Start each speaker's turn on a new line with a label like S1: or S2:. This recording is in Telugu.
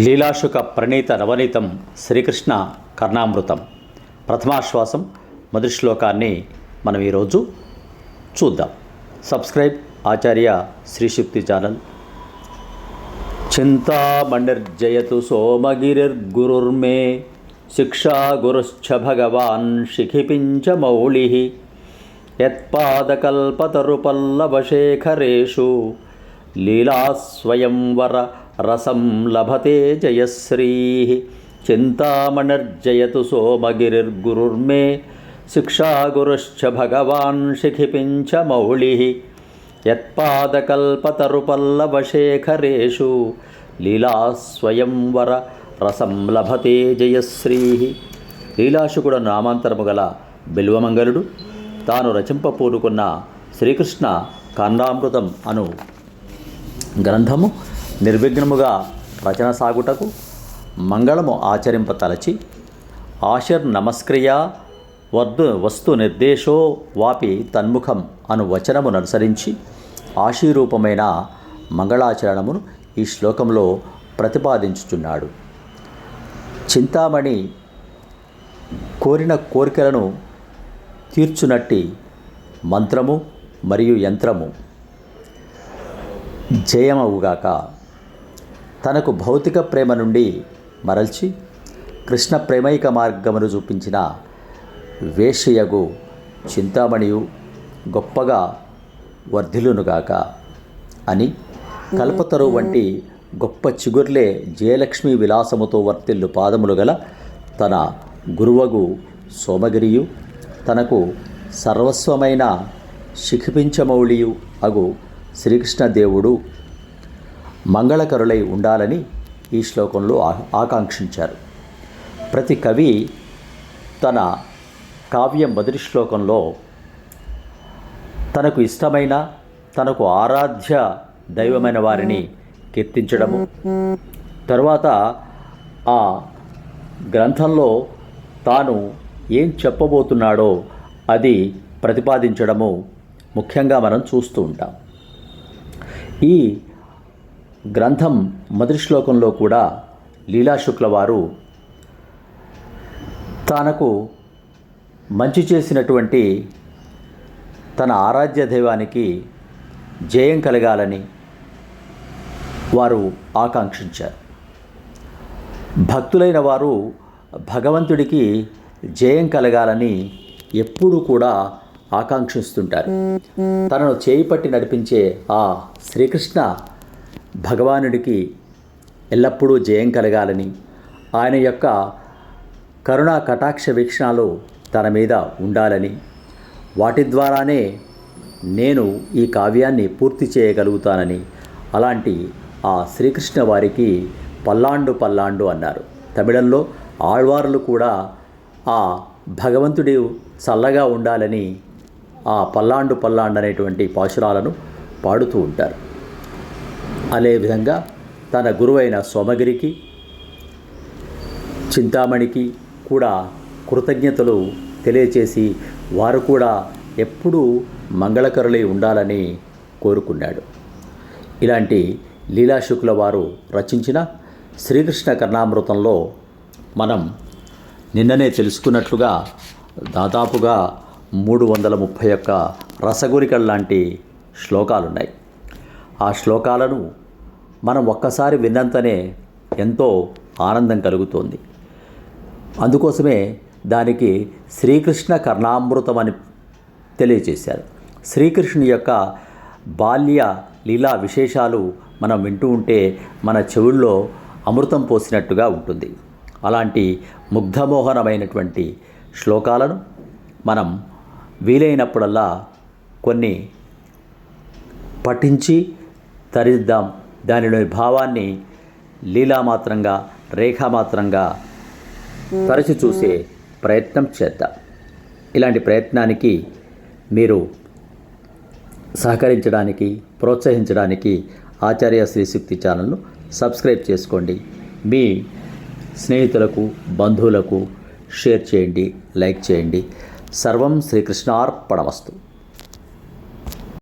S1: లీలాశుక ప్రణీత నవనీతం శ్రీకృష్ణ కర్ణామృతం. ప్రథమాశ్వాసం మొదటి శ్లోకాన్ని మనం ఈరోజు చూద్దాం. Subscribe Acharya Srishakti channel. చింతామణిర్జయతు సోమగిరిర్గురుర్మే శిక్షా గురుశ్చ భగవాన్ శిఖిపించ మౌళి. యత్పాదకల్పతరుపల్లవశేఖరేషు లీలాస్వయంవర రసం లభతే జయశ్రీ. చింతామణర్జయతు సోమగిరిర్గురుర్మే శిక్షాగురుశ్చ భగవాన్ శిఖిపించ మౌళి. యత్పాదకల్పతరుపల్లవశేఖరేషు లీలాస్వయంవర రసం లభతే జయశ్రీ. లీలాశుకుడు నామాంతరము గల బిల్వమంగళుడు తాను రచింపపూరుకున్న శ్రీకృష్ణ కాండామృతం అను గ్రంథము నిర్విఘ్నముగా రచన సాగుటకు మంగళము ఆచరింపతలచి ఆశర్ నమస్క్రియ వద్దు వస్తు నిర్దేశో వాపి తన్ముఖం అను వచనమును అనుసరించి ఆశీరూపమైన మంగళాచరణమును ఈ శ్లోకంలో ప్రతిపాదించుచున్నాడు. చింతామణి కోరిన కోరికలను తీర్చునట్టి మంత్రము మరియు యంత్రము జయమవుగాక తనకు భౌతిక ప్రేమ నుండి మరల్చి కృష్ణ ప్రేమైక మార్గమును చూపించిన వేషయగు చింతామణియు గొప్పగా వర్ధిలునుగాక అని కల్పతరు వంటి గొప్ప చిగుర్లే జయలక్ష్మి విలాసముతో వర్తిల్లు పాదములు గల తన గురువగు సోమగిరియు తనకు సర్వస్వమైన శిఖిపించమౌళియు అగు శ్రీకృష్ణదేవుడు మంగళకరులై ఉండాలని ఈ శ్లోకంలో ఆ- ఆకాంక్షించారు. ప్రతి కవి తన కావ్యం మొదటి శ్లోకంలో తనకు ఇష్టమైన తనకు ఆరాధ్య దైవమైన వారిని కీర్తించడము తర్వాత ఆ గ్రంథంలో తాను ఏం చెప్పబోతున్నాడో అది ప్రతిపాదించడము ముఖ్యంగా మనం చూస్తూ ఉంటాం. ఈ గ్రంథం మొదటి శ్లోకంలో కూడా లీలాశుక్ల వారు తనకు మంచి చేసినటువంటి తన ఆరాధ్య దైవానికి జయం కలగాలని వారు ఆకాంక్షించారు. భక్తులైన వారు భగవంతుడికి జయం కలగాలని ఎప్పుడూ కూడా ఆకాంక్షిస్తుంటారు. తనను చేయి పట్టి నడిపించే ఆ శ్రీకృష్ణ భగవానుడికి ఎల్లప్పుడూ జయం కలగాలని ఆయన యొక్క కరుణా కటాక్ష వీక్షణాలు తన మీద ఉండాలని వాటి ద్వారానే నేను ఈ కావ్యాన్ని పూర్తి చేయగలుగుతానని అలాంటి ఆ శ్రీకృష్ణ వారికి పల్లాండు పల్లాండు అన్నారు. తమిళంలో ఆళ్వార్లు కూడా ఆ భగవంతుడి చల్లగా ఉండాలని ఆ పల్లాండు పల్లాండు అనేటువంటి పాశురాలను పాడుతూ ఉంటారు. అదేవిధంగా తన గురువైన సోమగిరికి చింతామణికి కూడా కృతజ్ఞతలు తెలియచేసి వారు కూడా ఎప్పుడూ మంగళకరులై ఉండాలని కోరుకున్నాడు. ఇలాంటి లీలాశుకుల వారు రచించిన శ్రీకృష్ణ కర్ణామృతంలో మనం నిన్ననే తెలుసుకున్నట్లుగా దాదాపుగా మూడు వందల ముప్పై ఒక్క రసగురికల్ లాంటి శ్లోకాలున్నాయి. ఆ శ్లోకాలను మనం ఒక్కసారి విన్నంతనే ఎంతో ఆనందం కలుగుతోంది. అందుకోసమే దానికి శ్రీకృష్ణ కర్ణామృతం అని తెలియజేశారు. శ్రీకృష్ణుని యొక్క బాల్య లీలా విశేషాలు మనం వింటూ ఉంటే మన చెవుల్లో అమృతం పోసినట్టుగా ఉంటుంది. అలాంటి ముగ్ధమోహనమైనటువంటి శ్లోకాలను మనం వీలైనప్పుడల్లా కొన్ని పఠించి తరిద్దాం. దానిలోని భావాన్ని లీలామాత్రంగా రేఖామాత్రంగా తరచి చూసే ప్రయత్నం చేద్దాం. ఇలాంటి ప్రయత్నానికి మీరు సహకరించడానికి ప్రోత్సహించడానికి ఆచార్య శ్రీశక్తి ఛానల్ను సబ్స్క్రైబ్ చేసుకోండి. మీ స్నేహితులకు బంధువులకు షేర్ చేయండి లైక్ చేయండి. సర్వం శ్రీకృష్ణార్పణమస్తు.